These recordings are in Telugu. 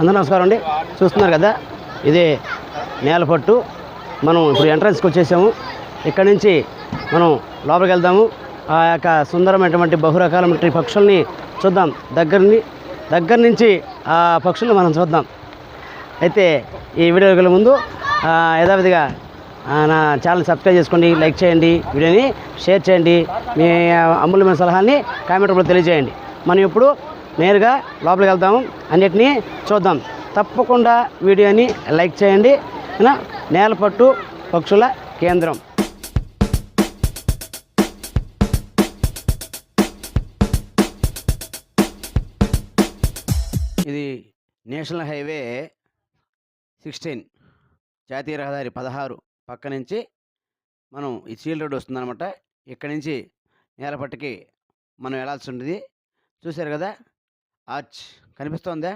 అందరూ నమస్కారం అండి. చూస్తున్నారు కదా ఇది నేలపట్టు. మనం ఇప్పుడు ఎంట్రన్స్కి వచ్చేసాము. ఇక్కడ నుంచి మనం లోపలికి వెళ్దాము. ఆ యొక్క సుందరమైనటువంటి బహురకాలమైన పక్షుల్ని చూద్దాం. దగ్గరని దగ్గర నుంచి ఆ పక్షుల్ని మనం చూద్దాం. అయితే ఈ వీడియోకి ముందు యథావిధిగా నా ఛానల్ సబ్స్క్రైబ్ చేసుకోండి లైక్ చేయండి వీడియోని షేర్ చేయండి మీ అమూల్యమైన సలహాన్ని కామెంట్ రూపంలో తెలియజేయండి. మనం ఇప్పుడు నేరుగా లోపలికి వెళ్దాము. అన్నిటినీ చూద్దాం. తప్పకుండా వీడియోని లైక్ చేయండి. నేలపట్టు పక్షుల కేంద్రం. ఇది నేషనల్ హైవే సిక్స్టీన్. జాతీయ రహదారి పదహారు పక్క నుంచి మనం ఈ సీల్ రోడ్ వస్తుందన్నమాట. ఇక్కడి నుంచి నేలపట్టుకి మనం వెళ్ళాల్సి ఉంటుంది. చూశారు కదా? ఆర్చ్ కనిపిస్తోందా?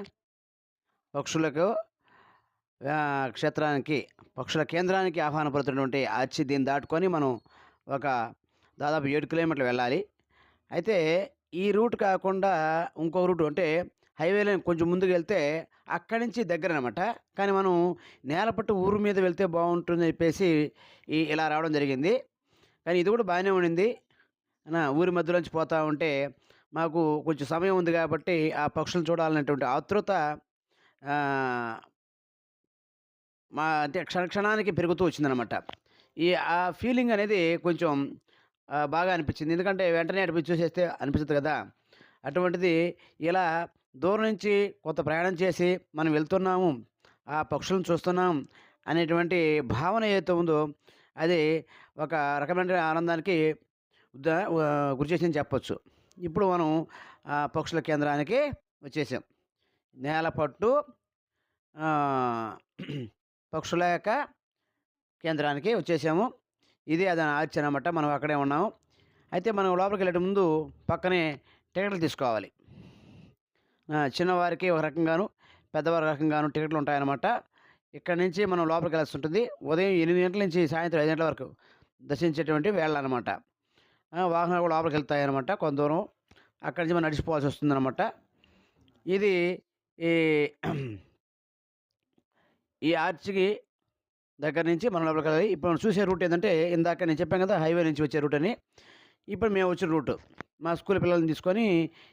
పక్షులకు క్షేత్రానికి పక్షుల కేంద్రానికి ఆహ్వానపడుతున్నటువంటి ఆర్చ్ దీన్ని దాటుకొని మనం ఒక దాదాపు ఏడు కిలోమీటర్లు వెళ్ళాలి. అయితే ఈ రూట్ కాకుండా ఇంకో రూట్ అంటే హైవేలో కొంచెం ముందుకు వెళ్తే అక్కడి నుంచి దగ్గర అనమాట కానీ మనం నేలపట్టు ఊరు మీద వెళ్తే బాగుంటుందని చెప్పేసి ఈ ఇలా రావడం జరిగింది. కానీ ఇది కూడా బాగానే ఉండింది. నా ఊరి మధ్యలోంచి పోతూ ఉంటే మాకు కొంచెం సమయం ఉంది కాబట్టి ఆ పక్షులను చూడాలనేటువంటి ఆతృత మా అంటే క్షణ క్షణానికి పెరుగుతూ వచ్చిందనమాట ఈ ఆ ఫీలింగ్ అనేది కొంచెం బాగా అనిపించింది. ఎందుకంటే వెంటనే అటు చూసేస్తే అనిపిస్తుంది కదా! అటువంటిది ఇలా దూరం నుంచి కొంత ప్రయాణం చేసి మనం వెళ్తున్నాము ఆ పక్షులను చూస్తున్నాం అనేటువంటి భావన ఏదైతే ఉందో అది ఒక రకమైన ఆనందానికి గురి చేసిందని చెప్పచ్చు. ఇప్పుడు మనం పక్షుల కేంద్రానికి వచ్చేసాం. నేలపట్టు పట్టు పక్షుల యొక్క కేంద్రానికి వచ్చేసాము. ఇదే అది ఆర్చ్ అనమాట మనం అక్కడే ఉన్నాము. అయితే మనం లోపలికి వెళ్ళే ముందు పక్కనే టికెట్లు తీసుకోవాలి. చిన్నవారికి ఒక రకంగాను పెద్దవారి రకంగాను టికెట్లు ఉంటాయన్నమాట. ఇక్కడ నుంచి మనం లోపలికి వెళ్ళాల్సి ఉంటుంది. ఉదయం ఎనిమిది గంటల నుంచి సాయంత్రం ఐదు గంటల వరకు దర్శించేటువంటి వేళ అనమాట వాహనాలు కూడా లోపలికి వెళ్తాయి అనమాట కొంత దూరం అక్కడి నుంచి మనం నడిచిపోవాల్సి వస్తుందన్నమాట. ఇది ఈ ఈ ఆర్చ్కి దగ్గర నుంచి మనం లోపలికి వెళ్ళాలి. ఇప్పుడు మనం చూసే రూట్ ఏంటంటే ఇందాక నేను చెప్పాను కదా హైవే నుంచి వచ్చే రూట్ అని. ఇప్పుడు మేము వచ్చిన రూట్. మా స్కూల్ పిల్లల్ని తీసుకొని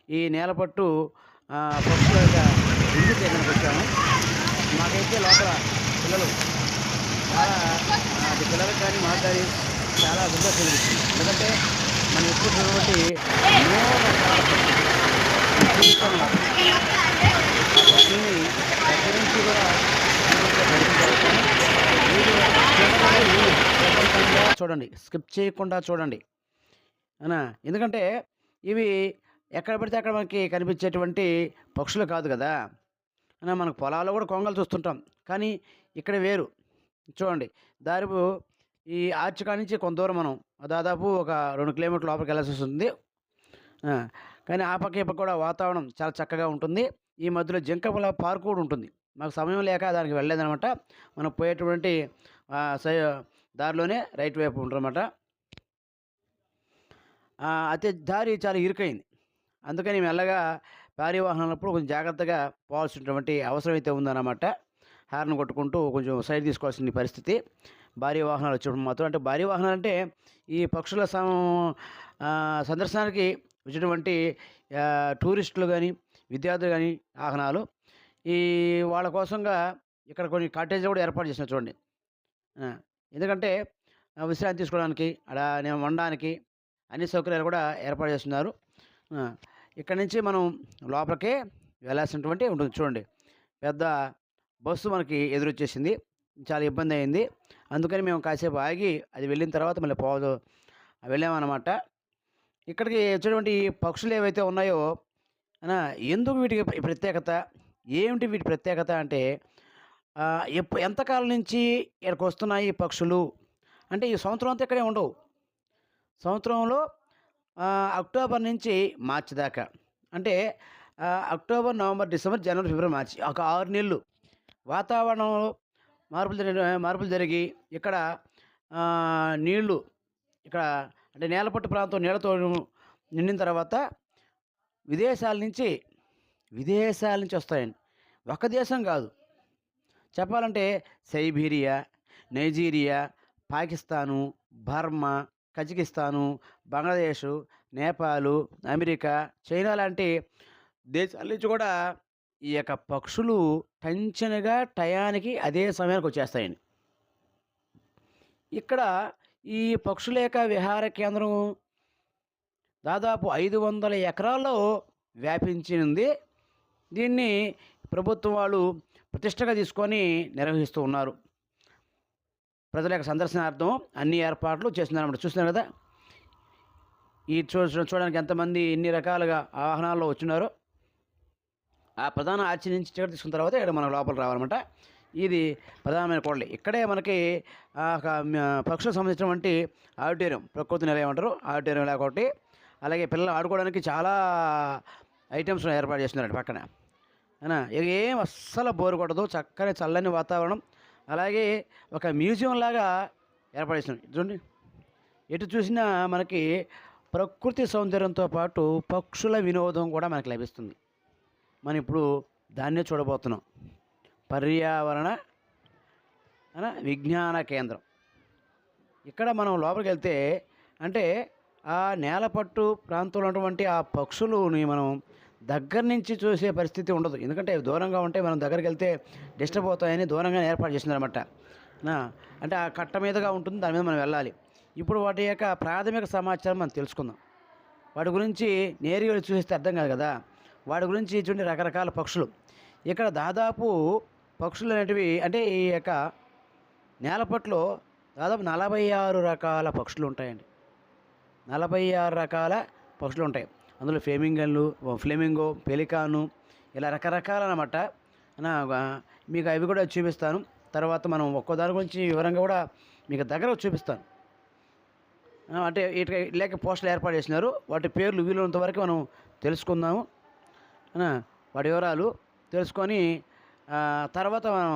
ఈ నేలపట్టు ఆ, పక్షుల యొక్క విందు వచ్చాము. మాకైతే లోపల పిల్లలు చాలా అది పిల్లలకు కానీ మాట్లాడి చాలా సంతోషం ఎందుకంటే మనం ఎప్పుడు చూడబట్టి కూడా చూడండి స్కిప్ చేయకుండా చూడండి. ఎందుకంటే ఇవి ఎక్కడ పడితే అక్కడ మనకి కనిపించేటువంటి పక్షులు కాదు కదా. అనా మనకు పొలాల్లో కూడా కొంగలు చూస్తుంటాం. కానీ ఇక్కడ వేరు. చూడండి దారిపు ఈ ఆర్చ్ నుంచి కొంత దూరం మనం దాదాపు ఒక రెండు కిలోమీటర్లు లోపలికి వెళ్ళాల్సి వస్తుంది. కానీ ఆ పక్క ఈ పక్క కూడా వాతావరణం చాలా చక్కగా ఉంటుంది. ఈ మధ్యలో జింకపుల పార్క్ కూడా ఉంటుంది. మాకు సమయం లేక దానికి వెళ్ళలేదనమాట మనం పోయేటువంటి సై- దారిలోనే రైట్ వైపు ఉంటుందన్నమాట. అయితే దారి చాలా ఇరుకైంది. అందుకని మెల్లగా భారీ వాహనాలప్పుడు కొంచెం జాగ్రత్తగా పోవాల్సినటువంటి అవసరం అయితే ఉందన్నమాట. హార్న్ కొట్టుకుంటూ కొంచెం సైడ్ తీసుకోవాల్సిన పరిస్థితి. భారీ వాహనాలు వచ్చినప్పుడు మాత్రం. అంటే భారీ వాహనాలు అంటే ఈ పక్షుల సందర్శనానికి వచ్చినటువంటి టూరిస్టులు కానీ విద్యార్థులు కానీ వాహనాలు ఈ వాళ్ళ కోసంగా ఇక్కడ కొన్ని కాటేజీలు కూడా ఏర్పాటు చేసిన చూడండి. ఎందుకంటే విశ్రాంతి తీసుకోవడానికి అలా నేను ఉండడానికి అన్ని సౌకర్యాలు కూడా ఏర్పాటు చేస్తున్నారు. ఇక్కడ నుంచి మనం లోపలికే వెళ్ళాల్సినటువంటి ఉంటుంది చూడండి. పెద్ద బస్సు మనకి ఎదురొచ్చేసింది. చాలా ఇబ్బంది అయింది. అందుకని మేము కాసేపు ఆగి అది వెళ్ళిన తర్వాత మళ్ళీ పోదు వెళ్ళామన్నమాట. ఇక్కడికి వచ్చేటువంటి ఈ పక్షులు ఏవైతే ఉన్నాయో ఎందుకు వీటికి ప్రత్యేకత? ఏమిటి వీటి ప్రత్యేకత అంటే ఎప్పు ఎంతకాలం నుంచి ఇక్కడికి వస్తున్నాయి ఈ పక్షులు? అంటే ఈ సంవత్సరం అంతా ఇక్కడే ఉండవు. సంవత్సరంలో అక్టోబర్ నుంచి మార్చి దాకా. అంటే అక్టోబర్ నవంబర్ డిసెంబర్ జనవరి ఫిబ్రవరి మార్చి ఒక ఆరు నెలలు. వాతావరణంలో మార్పులు మార్పులు జరిగి ఇక్కడ నీళ్ళు ఇక్కడ అంటే నేలపట్టు ప్రాంతం నీళ్ళతో నిండిన తర్వాత విదేశాల నుంచి విదేశాల నుంచి వస్తాయండి. ఒక దేశం కాదు. చెప్పాలంటే Siberia Nigeria Pakistan Burma Kazakhstan Bangladesh Nepal America China లాంటి దేశాల నుంచి కూడా ఈ యొక్క పక్షులు టంచనగా టయానికి అదే సమయానికి వచ్చేస్తాయండి ఇక్కడ ఈ పక్షుల యొక్క విహార కేంద్రం దాదాపు ఐదు వందల ఎకరాల్లో వ్యాపించింది. దీన్ని ప్రభుత్వం వాళ్ళు ప్రతిష్టగా తీసుకొని నిర్వహిస్తూ ఉన్నారు. ప్రజల యొక్క సందర్శనార్థం అన్ని ఏర్పాట్లు చేస్తున్నారన్నమాట. చూస్తున్నారు కదా? ఈ చూ చూ- చూడడానికి ఎంతమంది ఎన్ని రకాలుగా వాహనాల్లో వచ్చినారో. ఆ ప్రధాన ఆర్చి నుంచి టికెట్ తీసుకున్న తర్వాత ఇక్కడ మనం లోపల రావాలన్నమాట. ఇది ప్రధానమైన కోడలి. ఇక్కడే మనకి ఒక పక్షులకు సంబంధించినటువంటి ఆడిటోరియం ప్రకృతి నిలయం అంటారు. ఆడిటోరియం లాగా ఒకటి. అలాగే పిల్లలు ఆడుకోవడానికి చాలా ఐటమ్స్ ఏర్పాటు చేస్తున్నారు పక్కన. ఇక ఏం అస్సలు బోరు కొట్టదు. చక్కని చల్లని వాతావరణం. అలాగే ఒక మ్యూజియం లాగా ఏర్పాటు చేస్తున్నాం చూడండి. ఎటు చూసినా మనకి ప్రకృతి సౌందర్యంతో పాటు పక్షుల వినోదం కూడా మనకి లభిస్తుంది. మనం ఇప్పుడు దాన్నే చూడబోతున్నాం. పర్యావరణ విజ్ఞాన కేంద్రం. ఇక్కడ మనం లోపలికి వెళ్తే అంటే ఆ నేలపట్టు ప్రాంతంలో ఉన్నటువంటి ఆ పక్షులని మనం దగ్గర నుంచి చూసే పరిస్థితి ఉండదు. ఎందుకంటే అవి దూరంగా ఉంటే మనం దగ్గరికి వెళ్తే డిస్టర్బ్ అవుతాయని దూరంగా ఏర్పాటు చేసిందనమాట అంటే ఆ కట్ట మీదుగా ఉంటుంది దాని మీద మనం వెళ్ళాలి. ఇప్పుడు వాటి యొక్క ప్రాథమిక సమాచారం మనం తెలుసుకుందాం. వాటి గురించి నేరుగా చూస్తే అర్థం కాదు కదా. వాటి గురించి చూడండి రకరకాల పక్షులు. ఇక్కడ దాదాపు పక్షులు అనేటివి అంటే ఈ యొక్క నేలపట్లో దాదాపు నలభై ఆరు రకాల పక్షులు ఉంటాయండి. నలభై ఆరు రకాల పక్షులు ఉంటాయి. అందులో ఫ్లేమింగన్లు ఫ్లేమింగో పెలికాను ఇలా రకరకాల అనమాట మీకు అవి కూడా చూపిస్తాను. తర్వాత మనం ఒక్కో దాని గురించి వివరంగా కూడా మీకు దగ్గర చూపిస్తాను. అంటే ఇటు లేక పోస్టులు ఏర్పాటు చేసినారు. వాటి పేర్లు వీలున్నంత వరకు మనం తెలుసుకుందాము. వాడి వాటి వివరాలు తెలుసుకొని తర్వాత మనం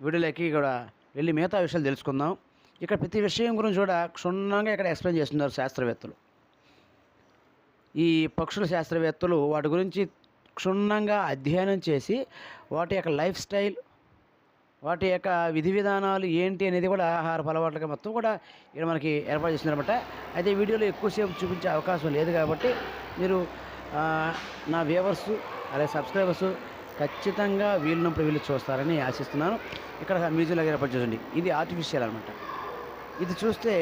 వీడియోలోకి కూడా వెళ్ళి మిగతా విషయాలు తెలుసుకుందాం. ఇక్కడ ప్రతి విషయం గురించి కూడా క్షుణ్ణంగా ఇక్కడ ఎక్స్ప్లెయిన్ చేస్తున్నారు శాస్త్రవేత్తలు. ఈ పక్షుల శాస్త్రవేత్తలు వాటి గురించి క్షుణ్ణంగా అధ్యయనం చేసి వాటి యొక్క లైఫ్ స్టైల్ వాటి యొక్క విధి విధానాలు ఏంటి అనేది కూడా ఆహార అలవాట్లుగా మొత్తం కూడా ఇక్కడ మనకి ఏర్పాటు చేస్తున్నారన్నమాట అయితే వీడియోలో ఎక్కువసేపు చూపించే అవకాశం లేదు కాబట్టి మీరు నా వ్యూవర్స్ అలాగే సబ్స్క్రైబర్స్ ఖచ్చితంగా వీలున్నప్పుడు వీళ్ళు చూస్తారని ఆశిస్తున్నాను. ఇక్కడ మ్యూజియం దగ్గర ఏర్పాటు చేయండి ఇది ఆర్టిఫిషియల్ అనమాట. ఇది చూస్తే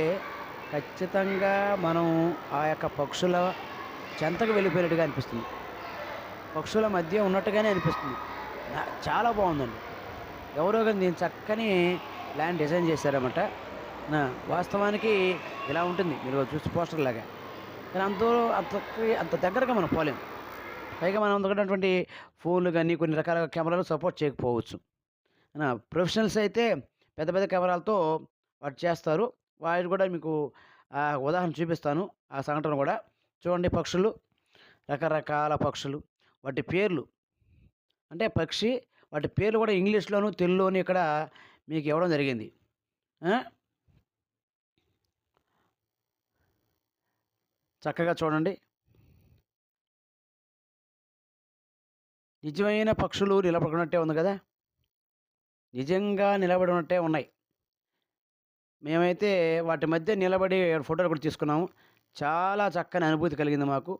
ఖచ్చితంగా మనం ఆ యొక్క పక్షుల చెంతకు వెళ్ళిపోయినట్టుగా అనిపిస్తుంది. పక్షుల మధ్య ఉన్నట్టుగానే అనిపిస్తుంది. చాలా బాగుందండి. ఎవరో కానీ దీన్ని చక్కని ల్యాండ్ డిజైన్ చేశారన్నమాట. వాస్తవానికి ఇలా ఉంటుంది. మీరు చూసి పోస్టర్ లాగా. కానీ అంత అంత అంత దగ్గరగా మనం పోలేం. పైగా మనం అందుకున్నటువంటి ఫోన్లు కానీ కొన్ని రకాల కెమెరాలు సపోర్ట్ చేయకపోవచ్చు. ప్రొఫెషనల్స్ అయితే పెద్ద పెద్ద కెమెరాలతో వాటి చేస్తారు. వాటి కూడా మీకు ఆ ఉదాహరణ చూపిస్తాను. ఆ సంఘటన కూడా చూడండి పక్షులు. రకరకాల పక్షులు. వాటి పేర్లు. అంటే పక్షి వాటి పేర్లు కూడా ఇంగ్లీష్లోను తెలుగులోను ఇక్కడ మీకు ఇవ్వడం జరిగింది. చక్కగా చూడండి. నిజమైన పక్షులు నిలబడినట్టే ఉంది కదా? నిజంగా నిలబడినట్టే ఉన్నాయి. మేమైతే వాటి మధ్య నిలబడి ఫోటోలు కూడా తీసుకున్నాము. చాలా చక్కని అనుభూతి కలిగింది మాకు.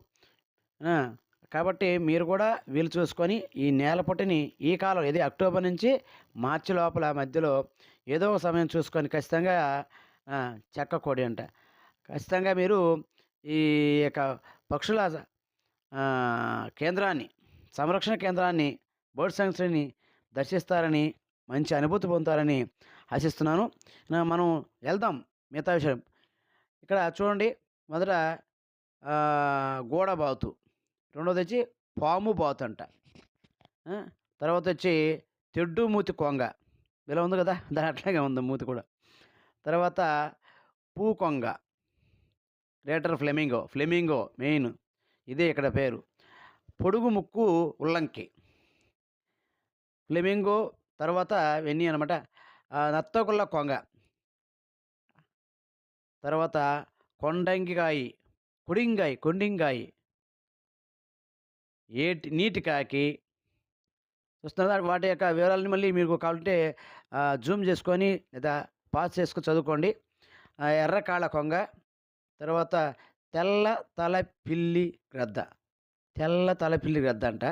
కాబట్టి మీరు కూడా వీలు చూసుకొని ఈ నేలపొట్టిని ఈ కాలం ఇది అక్టోబర్ నుంచి మార్చి లోపల మధ్యలో ఏదో ఒక సమయం చూసుకొని ఖచ్చితంగా చెక్క కోడి అంట. ఖచ్చితంగా మీరు ఈ యొక్క పక్షుల కేంద్రాన్ని సంరక్షణ కేంద్రాన్ని బర్డ్ సాంక్చురీని దర్శిస్తారని మంచి అనుభూతి పొందుతారని ఆశిస్తున్నాను. మనం వెళ్దాం మిగతా విషయం. ఇక్కడ చూడండి మొదట గోడ బాతు. రెండోది వచ్చి పాము బాతు అంట తర్వాత వచ్చి తెడ్డు మూతి కొంగ. ఇలా ఉంది కదా? దాని అట్లాగే ఉంది మూతి కూడా. తర్వాత పూ కొంగ. Greater flamingo flamingo main. ఇదే ఇక్కడ పేరు. పొడుగు ముక్కు ఉల్లంకి. ఫ్లెమింగో తర్వాత వెన్నీ అనమాట నత్తకుల్ల కొంగ. తర్వాత కొండంగికాయి కుడింగాయి కొండింగాయి. ఏటి నీటి కాకి. చూస్తున్నారు వాటి యొక్క వివరాలని మళ్ళీ మీకు కావాలంటే జూమ్ చేసుకొని లేదా పాస్ చేసుకుని చదువుకోండి. ఎర్రకాళ్ళ కొంగ. తర్వాత తెల్ల తల పిల్లి గ్రద్ద. తెల్ల తల పిల్లి గ్రద్ద అంట.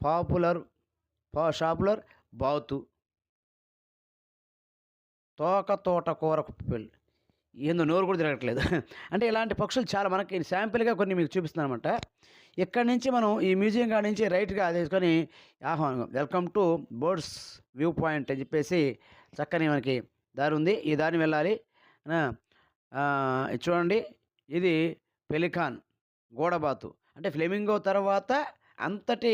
పాపులర్ పా షాపులర్ బాతు తోక తోట కూర పిల్లి ఏందో నోరు కూడా తిరగట్లేదు. అంటే ఇలాంటి పక్షులు చాలా మనకి శాంపిల్గా కొన్ని మీకు చూపిస్తున్నామంట ఇక్కడ ఇక్కడి నుంచి మనం ఈ మ్యూజియం కాడ నుంచి రైట్గా తీసుకొని ఆహ్వానం welcome to birds view point అని చెప్పేసి చక్కని మనకి దారి ఉంది. ఈ దారిని వెళ్ళాలి. చూడండి. ఇది పెలికాన్ గోడబాతు. అంటే ఫ్లెమింగో తర్వాత అంతటి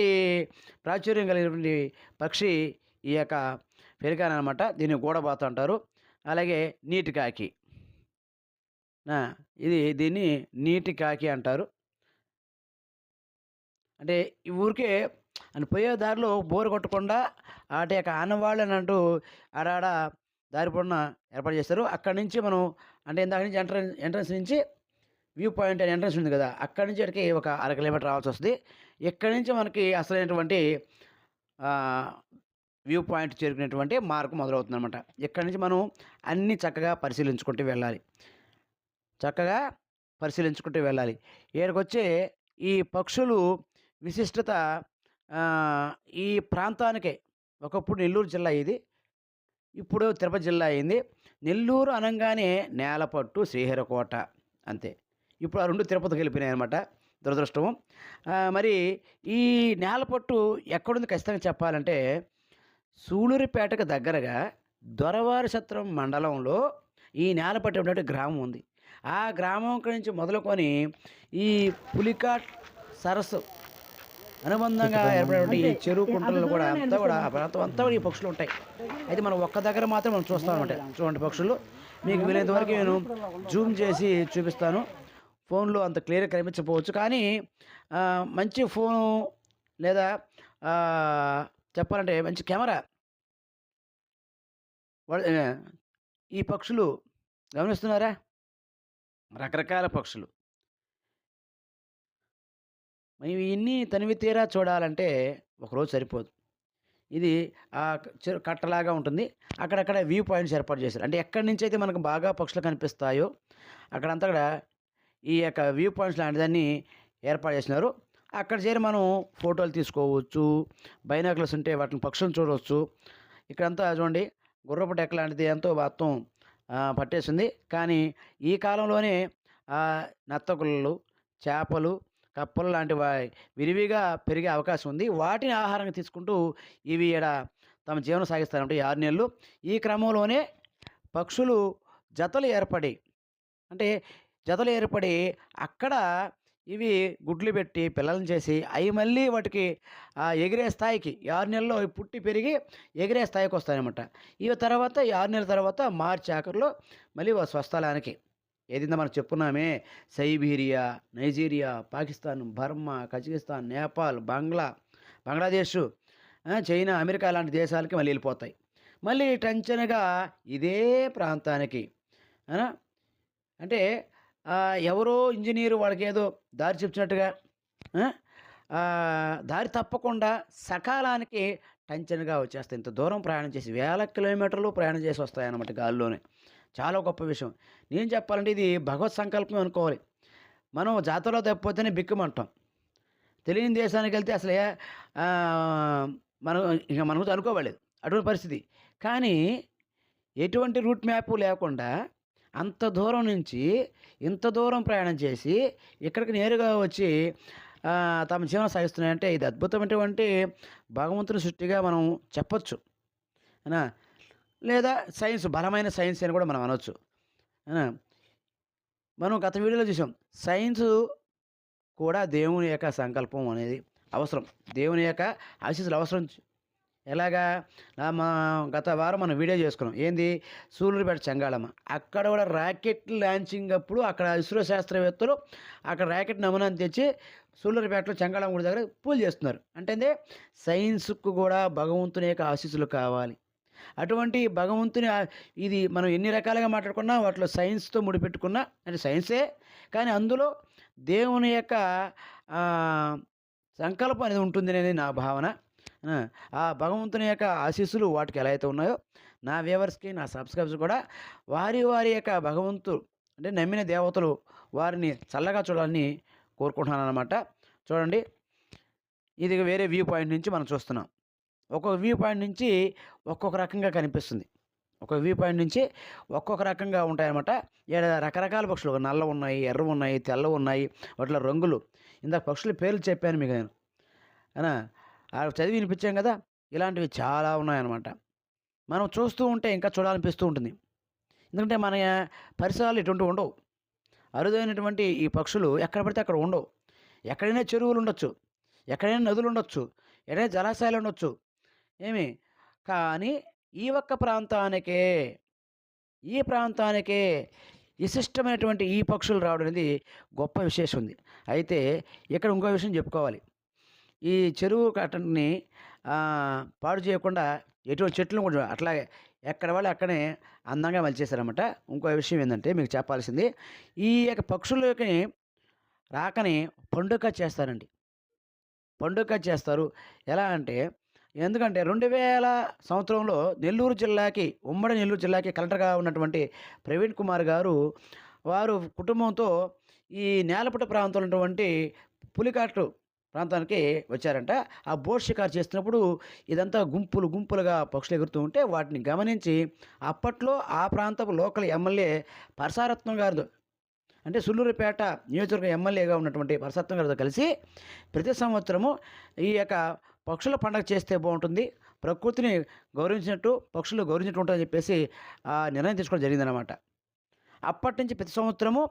ప్రాచుర్యం కలిగినటువంటి పక్షి ఈ యొక్క పెలికాన్ అనమాట దీన్ని గోడబాతు అంటారు. అలాగే నీటి కాకి. ఇది దీన్ని నీటి కాకి అంటారు. అంటే ఈ ఊరికే అని పోయే దారిలో బోరు కొట్టకుండా వాటి యొక్క ఆనవాళ్ళు అని అంటూ ఆడాడ దారి పొడిన ఏర్పాటు చేస్తారు అక్కడి నుంచి మనం అంటే ఇందాక నుంచి ఎంట్రన్స్ ఎంట్రన్స్ నుంచి వ్యూ పాయింట్ అనే ఎంట్రన్స్ ఉంది కదా అక్కడి నుంచి ఇక్కడికి ఒక అర కిలోమీటర్ రావాల్సి వస్తుంది. ఇక్కడి నుంచి మనకి అసలైనటువంటి వ్యూ పాయింట్ చేరుకునేటువంటి మార్గం మొదలవుతుంది అనమాట ఇక్కడి నుంచి మనం అన్నీ చక్కగా పరిశీలించుకుంటూ వెళ్ళాలి. చక్కగా పరిశీలించుకుంటూ వెళ్ళాలి. ఏడకొచ్చే ఈ పక్షులు విశిష్టత ఈ ప్రాంతానికే. ఒకప్పుడు నెల్లూరు జిల్లా ఇది. ఇప్పుడు తిరుపతి జిల్లా అయింది. నెల్లూరు అనగానే నేలపట్టు శ్రీహరికోట అంతే. ఇప్పుడు ఆ రెండు తిరుపతికి వెళ్ళిపోయినాయి అనమాట దురదృష్టము మరి ఈ నేలపట్టు ఎక్కడుంది ఖచ్చితంగా చెప్పాలంటే సూళూరుపేటకు దగ్గరగా దొరవారి సత్రం మండలంలో ఈ నేలపట్టు ఉన్నటువంటి గ్రామం ఉంది. ఆ గ్రామం నుంచి మొదలుకొని ఈ పులికాట్ సరస్సు అనుబంధంగా ఏర్పడినటువంటి ఈ చెరువు కుంటలు కూడా అంతా కూడా ఆ ప్రాంతం అంతా కూడా ఈ పక్షులు ఉంటాయి. అయితే మనం ఒక్క దగ్గర మాత్రం మనం చూస్తాం అనమాట చూడండి పక్షులు. మీకు వీలైనంత వరకు నేను జూమ్ చేసి చూపిస్తాను. ఫోన్లో అంత క్లియర్గా కనిపించకపోవచ్చు. కానీ మంచి ఫోను లేదా చెప్పాలంటే మంచి కెమెరా ఈ పక్షులు గమనిస్తున్నారా? రకరకాల పక్షులు. మరి ఇవన్నీ తనివి తీరా చూడాలంటే ఒకరోజు సరిపోదు. ఇది ఆ చెరు కట్టలాగా ఉంటుంది. అక్కడక్కడ వ్యూ పాయింట్స్ ఏర్పాటు చేశారు. అంటే ఎక్కడి నుంచి అయితే మనకు బాగా పక్షులు కనిపిస్తాయో అక్కడంతా కూడా ఈ యొక్క వ్యూ పాయింట్స్ లాంటిదాన్ని ఏర్పాటు చేసినారు. అక్కడ చేరి మనం ఫోటోలు తీసుకోవచ్చు బైనాకులర్స్ ఉంటే వాటిని పక్షులను చూడవచ్చు. ఇక్కడంతా చూడండి గుర్రపు డెక్క లాంటిది ఎంతో మొత్తం పట్టేసింది. కానీ ఈ కాలంలోనే నత్తగుళ్ళు నత్తగుల్లలు చేపలు కప్పలు లాంటి విరివిగా పెరిగే అవకాశం ఉంది. వాటిని ఆహారంగా తీసుకుంటూ ఇవి ఈడ తమ జీవనం సాగిస్తారంటే ఈ ఆరు నెలలు. ఈ క్రమంలోనే పక్షులు జతలు ఏర్పడి అంటే జతలు ఏర్పడి అక్కడ ఇవి గుడ్లు పెట్టి పిల్లలను చేసి అవి మళ్ళీ వాటికి ఆ, ఎగిరే స్థాయికి ఆరు నెలల్లో పుట్టి పెరిగి ఎగిరే స్థాయికి వస్తాయన్నమాట. ఇవి తర్వాత ఆరు నెలల తర్వాత మార్చి ఆఖరిలో మళ్ళీ వా- స్వస్థలానికి ఏదైనా మనం చెప్పుకున్నామే Siberia Nigeria Pakistan Burma Kazakhstan Nepal Bangla Bangladesh China America లాంటి దేశాలకి మళ్ళీ వెళ్ళిపోతాయి. మళ్ళీ టెన్షన్గా ఇదే ప్రాంతానికి అంటే ఎవరో ఇంజనీరు వాళ్ళకి ఏదో దారి చెప్తున్నట్టుగా దారి తప్పకుండా సకాలానికి టెన్షన్గా వచ్చేస్తాయి. ఇంత దూరం ప్రయాణం చేసి వేల కిలోమీటర్లు ప్రయాణం చేసి వస్తాయన్నమాట గాలిలోనే. చాలా గొప్ప విషయం. నేను చెప్పాలంటే ఇది భగవత్ సంకల్పం అనుకోవాలి. మనం జాతరలో తప్పిపోతేనే బిక్కుమంటాం. తెలియని దేశానికి వెళ్తే అసలు మనం ఇంకా మనం అనుకోవాలి అటువంటి పరిస్థితి. కానీ ఎటువంటి రూట్ మ్యాప్ లేకుండా అంత దూరం నుంచి ఇంత దూరం ప్రయాణం చేసి ఇక్కడికి నేరుగా వచ్చి తమ జీవనం సాగిస్తున్నాయంటే ఇది అద్భుతమైనటువంటి భగవంతుని సృష్టిగా మనం చెప్పచ్చు. అయినా లేదా సైన్స్ బలమైన సైన్స్ అని కూడా మనం అనవచ్చు మనం గత వీడియోలో చూసాం. సైన్స్ కూడా దేవుని యొక్క సంకల్పం అనేది అవసరం. దేవుని యొక్క ఆశీస్సులు అవసరం. ఎలాగా? మా గత వారం మనం వీడియో చేసుకున్నాం. ఏంది? సూర్యుడిపేట చెంగాళమ్మ. అక్కడ కూడా రాకెట్ లాంచింగ్ అప్పుడు అక్కడ ఇస్రో శాస్త్రవేత్తలు అక్కడ రాకెట్ నమూనాను తెచ్చి సూర్యుడిపేటలో చెంగాళమ్మ గుడి దగ్గర పూజ చేస్తున్నారు. అంటే సైన్స్కు కూడా భగవంతుని యొక్క ఆశీస్సులు కావాలి. అటువంటి భగవంతుని ఇది మనం ఎన్ని రకాలుగా మాట్లాడుకున్నా వాటిలో సైన్స్తో ముడిపెట్టుకున్నా అంటే సైన్సే కానీ అందులో దేవుని యొక్క సంకల్పం అనేది ఉంటుంది అనేది నా భావన ఆ! భగవంతుని యొక్క ఆశీస్సులు వాటికి ఎలా అయితే ఉన్నాయో, నా వ్యూవర్స్‌కి, నా సబ్‌స్క్రైబర్స్ కూడా వారి వారి యొక్క భగవంతుడు అంటే నమ్మిన దేవతలు వారిని చల్లగా చూడాలని కోరుకుంటున్నాను అనమాట చూడండి. ఇది వేరే వ్యూ పాయింట్ నుంచి మనం చూస్తున్నాం. ఒక్కొక్క వ్యూ పాయింట్ నుంచి ఒక్కొక్క రకంగా కనిపిస్తుంది. ఒక వ్యూ పాయింట్ నుంచి ఒక్కొక్క రకంగా ఉంటాయన్నమాట. ఏడ రకరకాల పక్షులు నల్ల ఉన్నాయి ఎర్ర ఉన్నాయి తెల్ల ఉన్నాయి వాటిలో రంగులు ఇందాక పక్షుల పేర్లు చెప్పాను మీకు నేను. చదివి వినిపించాం కదా! ఇలాంటివి చాలా ఉన్నాయన్నమాట. మనం చూస్తూ ఉంటే ఇంకా చూడాలనిపిస్తూ ఉంటుంది. ఎందుకంటే మన పరిసరాలు ఇటువంటివి ఉండవు. అరుదైనటువంటి ఈ పక్షులు ఎక్కడ పడితే అక్కడ ఉండవు. ఎక్కడైనా చెరువులు ఉండొచ్చు. ఎక్కడైనా నదులు ఉండొచ్చు. ఎక్కడైనా జలాశయాలు ఉండొచ్చు. ఏమి కానీ ఈ ఒక్క ప్రాంతానికే, ఈ ప్రాంతానికే విశిష్టమైనటువంటి ఈ పక్షులు రావడం అనేది గొప్ప విశేషం ఉంది. అయితే ఇక్కడ ఇంకో విషయం చెప్పుకోవాలి. ఈ చెరువు కట్టని పాడు చేయకుండా ఎటువంటి చెట్లు కూడా అట్లాగే ఎక్కడ వాళ్ళు అక్కడే అందంగా మలిచేశారన్నమాట. ఇంకో విషయం ఏంటంటే మీకు చెప్పాల్సింది ఈ యొక్క పక్షులకి రాకని పండుగ చేస్తారండి. పండుగ చేస్తారు. ఎలా అంటే ఎందుకంటే 2000 సంవత్సరంలో నెల్లూరు జిల్లాకి ఉమ్మడి నెల్లూరు జిల్లాకి కలెక్టర్‌గా ఉన్నటువంటి ప్రవీణ్ కుమార్ గారు వారు కుటుంబంతో ఈ నేలపుట్ట ప్రాంతంలో ఉన్నటువంటి పులికాట్లు ప్రాంతానికి వచ్చారంట. ఆ బోట్ షికారు చేస్తున్నప్పుడు ఇదంతా గుంపులు గుంపులుగా పక్షులు ఎగురుతూ ఉంటే వాటిని గమనించి అప్పట్లో ఆ ప్రాంతపు లోకల్ ఎమ్మెల్యే పరసారత్నం గారు అంటే సుల్లూరుపేట నియోజకవర్గ ఎమ్మెల్యేగా ఉన్నటువంటి పరసత్వం గారితో కలిసి ప్రతి సంవత్సరము ఈ యొక్క పక్షుల పండగ చేస్తే బాగుంటుంది. ప్రకృతిని గౌరవించినట్టు పక్షులు గౌరవించినట్టు ఉంటుందని చెప్పేసి ఆ నిర్ణయం తీసుకోవడం జరిగిందనమాట. అప్పటినుంచి ప్రతి సంవత్సరము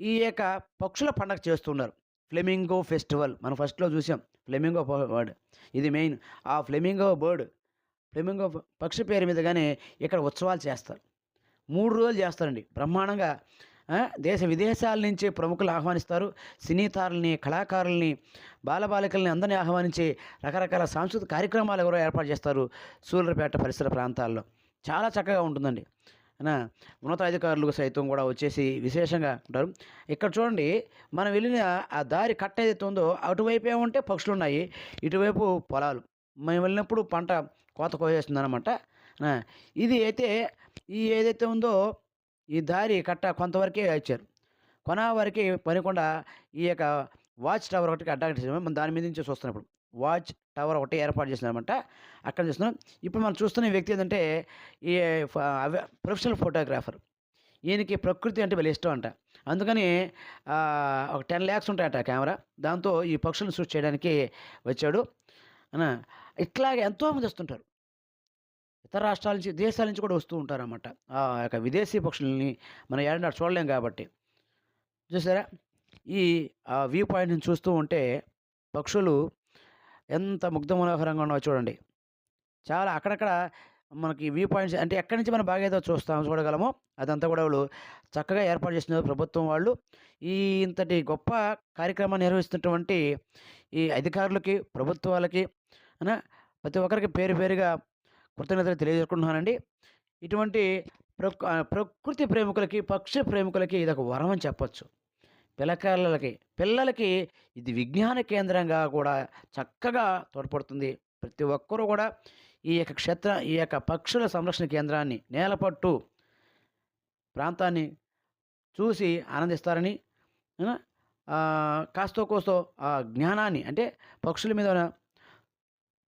ఈ యొక్క పక్షుల పండగ చేస్తున్నారు. ఫ్లెమింగో ఫెస్టివల్ మనం ఫస్ట్‌లో చూసాం. ఫ్లెమింగో బర్డ్ ఇది మెయిన్. ఆ ఫ్లెమింగో బర్డ్ ఫ్లెమింగో పక్షి పేరు మీదగానే ఇక్కడ ఉత్సవాలు చేస్తారు. మూడు రోజులు చేస్తారండి. బ్రహ్మాండంగా దేశ విదేశాల నుంచి ప్రముఖులు ఆహ్వానిస్తారు. సినీ తారల్ని, కళాకారుల్ని, బాలబాలికల్ని అందరిని ఆహ్వానించి రకరకాల సాంస్కృతిక కార్యక్రమాలు కూడా ఏర్పాటు చేస్తారు. సూళ్ళూరుపేట పరిసర ప్రాంతాల్లో. చాలా చక్కగా ఉంటుందండి. ఉన్నతాధికారులు సైతం కూడా వచ్చేసి విశేషంగా ఉంటారు. ఇక్కడ చూడండి మనం వెళ్ళిన ఆ దారి కట్ట ఏదైతే ఉందో అటువైపు ఏమంటే పక్షులున్నాయి. ఇటువైపు పొలాలు. మేము వెళ్ళినప్పుడు పంట కోత కోసేస్తుందనమాట. ఆ! ఇది అయితే ఈ ఏదైతే ఉందో ఈ దారి కట్ట కొంతవరకే ఇచ్చారు. కొన వరకి పనికుండా ఈ యొక్క వాచ్ టవర్ ఒకటి అడ్డంగా మనం దాని మీద నుంచి చూస్తున్నాం ఇప్పుడు. వాచ్ టవర్ ఒకటి ఏర్పాటు చేసినామంట అక్కడ చూస్తున్నాం. ఇప్పుడు మనం చూస్తున్న వ్యక్తి ఏంటంటే ఈ ప్రొఫెషనల్ ఫోటోగ్రాఫర్. ఈయనకి ప్రకృతి అంటే భలే ఇష్టం అంట. అందుకని ఒక టెన్ ల్యాక్స్ ఉంటాయట కెమెరా. దాంతో ఈ పక్షులను షూట్ చేయడానికి వచ్చాడు. ఇట్లాగే ఎంతోమంది వస్తుంటారు. ఇతర రాష్ట్రాల నుంచి, దేశాల నుంచి కూడా వస్తూ ఉంటారన్నమాట. ఆ యొక్క విదేశీ పక్షుల్ని మనం ఏడన్నా చూడలేం కాబట్టి. చూసారా? ఈ ఆ వ్యూ పాయింట్ని చూస్తూ ఉంటే పక్షులు ఎంత ముగ్ధ మనోహరంగా ఉన్నాయో చూడండి. చాలా అక్కడక్కడ మనకి వ్యూ పాయింట్స్ అంటే ఎక్కడి నుంచి మనం బాగా ఏదో చూస్తాం చూడగలమో అదంతా కూడా వాళ్ళు చక్కగా ఏర్పాటు చేసిన ప్రభుత్వం వాళ్ళు. ఈ ఇంతటి గొప్ప కార్యక్రమాన్ని నిర్వహిస్తున్నటువంటి ఈ అధికారులకి, ప్రభుత్వాలకి ఆ! ప్రతి ఒక్కరికి పేరు పేరుగా కృతజ్ఞతలు తెలియజేసుకుంటున్నానండి. ఇటువంటి ప్రకృతి ప్రేమికులకి, పక్షి ప్రేమికులకి ఇది ఒక వరం అని చెప్పచ్చు పిల్లకాయలకి పిల్లలకి ఇది విజ్ఞాన కేంద్రంగా కూడా చక్కగా తోడ్పడుతుంది. ప్రతి ఒక్కరూ కూడా ఈ యొక్క క్షేత్ర ఈ యొక్క పక్షుల సంరక్షణ కేంద్రాన్ని నేలపట్టు ప్రాంతాన్ని చూసి ఆనందిస్తారని కాస్తో కోస్తో ఆ జ్ఞానాన్ని అంటే పక్షుల మీద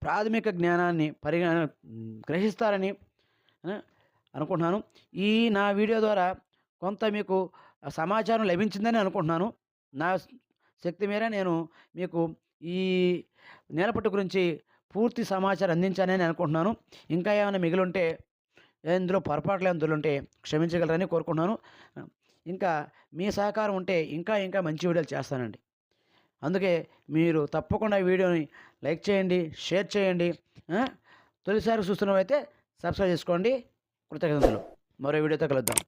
ప్రాథమిక జ్ఞానాన్ని పరిగణ గ్రహిస్తారని అనుకుంటున్నాను. ఈ నా వీడియో ద్వారా కొంత మీకు సమాచారం లభించిందని అనుకుంటున్నాను. నా శక్తి మేర నేను మీకు ఈ నేలపట్టు గురించి పూర్తి సమాచారం అందించానని అనుకుంటున్నాను. ఇంకా ఏమైనా మిగిలుంటే ఇందులో పొరపాట్లు ఏమైనా ఉంటే క్షమించగలరని కోరుకుంటున్నాను. ఇంకా మీ సహకారం ఉంటే ఇంకా ఇంకా మంచి వీడియోలు చేస్తానండి. అందుకే మీరు తప్పకుండా వీడియోని లైక్ చేయండి, షేర్ చేయండి. తొలిసారి చూస్తున్నవైతే సబ్స్క్రైబ్ చేసుకోండి. కృతజ్ఞతలు. మరో వీడియోతో కలుద్దాం.